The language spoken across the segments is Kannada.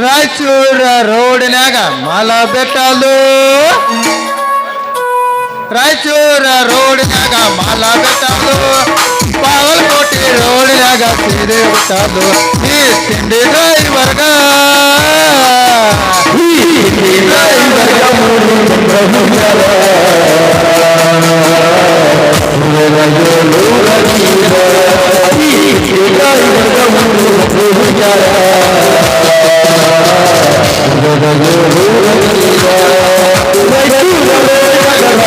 ರಾಯಚೂರ ರೋಡಿನ್ಯಾಗ ಮಲ ಬೆಟ್ಟಲು ರಾಯಚೂರ ರೋಡಿನ್ಯಾಗ ಮಲ ಬೆಟ್ಟಲು ಬಾಗಲಕೋಟೆ ರೋಡಿನ್ಯಾಗ ಸೀರೆ ಬಿಟ್ಟಲು ಈ ತಿಂಡಿ ಡ್ರೈವರ್ಗ ಈ ತಿಂಡಿ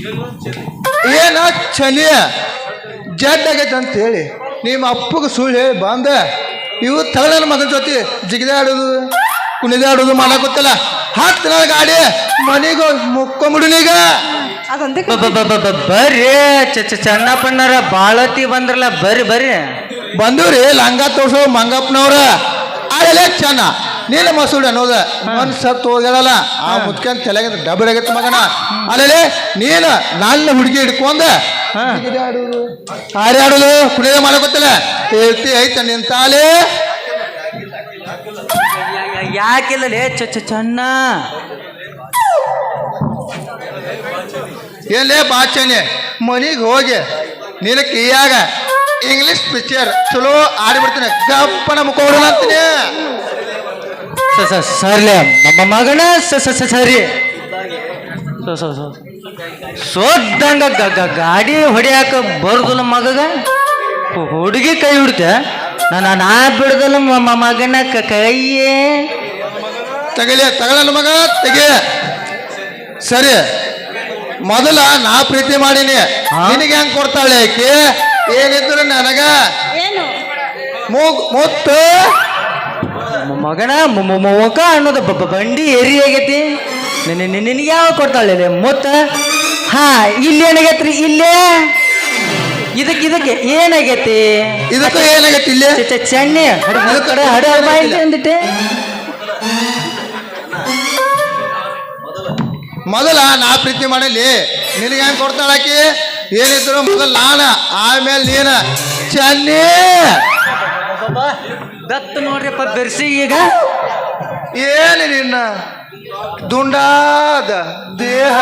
ಏನ ಚಲಿ ಜಡ್ ಆಗೈತೆ ಅಂತ ಹೇಳಿ. ನಿಮ್ಮ ಅಪ್ಪಗೆ ಸುಳ್ಳು ಹೇಳಿ ಬಂದ. ಇವು ತಗಳ ಮಗನ ಜೊತೆ ಜಿಗಿದಾಡೋದು ಕುಣಿದಾಡೋದು ಮಾಡಕ್ ಗೊತ್ತಿಲ್ಲ. ಹತ್ತು ನನ್ನ ಗಾಡಿ ಮನೆಗೆ ಮುಕ್ಕೊಂಬಿಡುನೀಗ. ಬರ್ರಿ. ಚನ್ನಪ್ಪಣ್ಣರ ಬಾಳತಿ ಬಂದ್ರಲ್ಲ ಬರ್ರಿ ಬರ್ರಿ. ಬಂದವ್ರಿ ಲಂಗ ತೋರ್ಸೋ ಮಂಗಪ್ಪನವ್ರ. ಅಲ್ಲೇ ಚೆನ್ನ ನೀಲ ಮಸೂಡಿ ಅನ್ನೋದು ಮನ್ ಸತ್ತು ಹೋಗ್ಯಾಳಲ್ಲ ಆ ಮುದ್ಕಂದ್ ತಲೆಗೆ ಡಬಲ್ ಆಗತ್ತೆ ಮಗನ. ಅಲ್ಲೇ ನೀನು ನನ್ನ ಹುಡುಗಿ ಹಿಡ್ಕೊಂಡ. ಹಾ. ಹಾರ್ಯಾಡೋದು ಕುಡಿಯೋದು ಮಾಡೋ ಗೊತ್ತಿಲ್ಲ. ಹೇಳ್ತಿ ಐತ ನಿನ್ ಯಾಕಿಲ್ಲ ಯಾಕಿಲ್ಲ ಚ ಚ ಚನ್ನ ಏನ್ಲೇ ಬಾಚನೆ? ಮನಿಗೆ ಹೋಗಿ ನಿನ್ನ ಕೈಯಾಗ ಇಂಗ್ಲಿಷ್ ಪಿಕ್ಚರ್ ಚಲೋ ಆಡ್ಬಿಡ್ತೀನಿ. ಗಪ್ಪನ ಮುಖೋಡೋಣ ಅಂತೀನಿ ಸರ್ಲೆ ನಮ್ಮ ಮಗನ ಸ ಸ ಸ- ಸರಿ ಸ- ಸ- ಸ- ಸೋದ್ದಂಗ ಗಾಡಿ ಹೊಡಿಯಾಕ ಬರುದಿಲ್ಲ ಮಗಗ. ಹುಡುಗಿ ಕೈ ಹಿಡ್ತೆ ನಾನು ನಾ ಬಿಡ್ದಲ್ಲ ಮಗನ ಕ- ಕೈಯೇ. ತಗಲಿ ತಗಳಲ್ಲ ಮಗ ತೆಗೆ. ಸರಿ ಮೊದಲ ನಾ ಪ್ರೀತಿ ಮಾಡೀನಿ? ನಿನಗೆ ಹೆಂಗ್ ಕೊಡ್ತಾಳೆ ಆಕೆ? ಏನಿದ್ರು ನನಗ. ಏನು? ಮುತ್ತು. ಮಗನ ಮುಖ ಅನ್ನೋದು ಬಂಡಿ ಎರಿ ಆಗೈತಿ. ನಿನಗೆ ಯಾವಾಗ ಕೊಡ್ತಾಳೆ ಮೊತ್ತ ಹಾ ಇಲ್ಲಿ ಏನಾಗೈತ್ರಿ? ಇಲ್ಲೇ? ಇದಕ್ಕೆ ಇದಕ್ಕೆ ಏನಾಗೈತಿ? ಇದಕ್ಕೂ ಏನಾಗೈತಿ ಇಲ್ಲೇ? ಚೆನ್ನೆ. ಕಡೆ ಹಡ ಅಂದಿಟ್ಟೆ ಮೊದಲ ನಾ ಪ್ರೀತಿ ಮಾಡಲಿ. ನಿನಗೆ ಹೆಂಗ್ ಕೊಡ್ತಾಳಾಕಿ ಏನಿದ್ರು ಮೊದಲ ನಾನ ಆಮೇಲೆ ನೀನ. ಚನ್ನಿ! ದತ್ತ ನೋಡ್ರಿಪ್ಪ ಬೆರ್ಸಿ ಈಗ. ಏನು ನಿನ್ನ ದುಂಡಾದ ದೇಹ?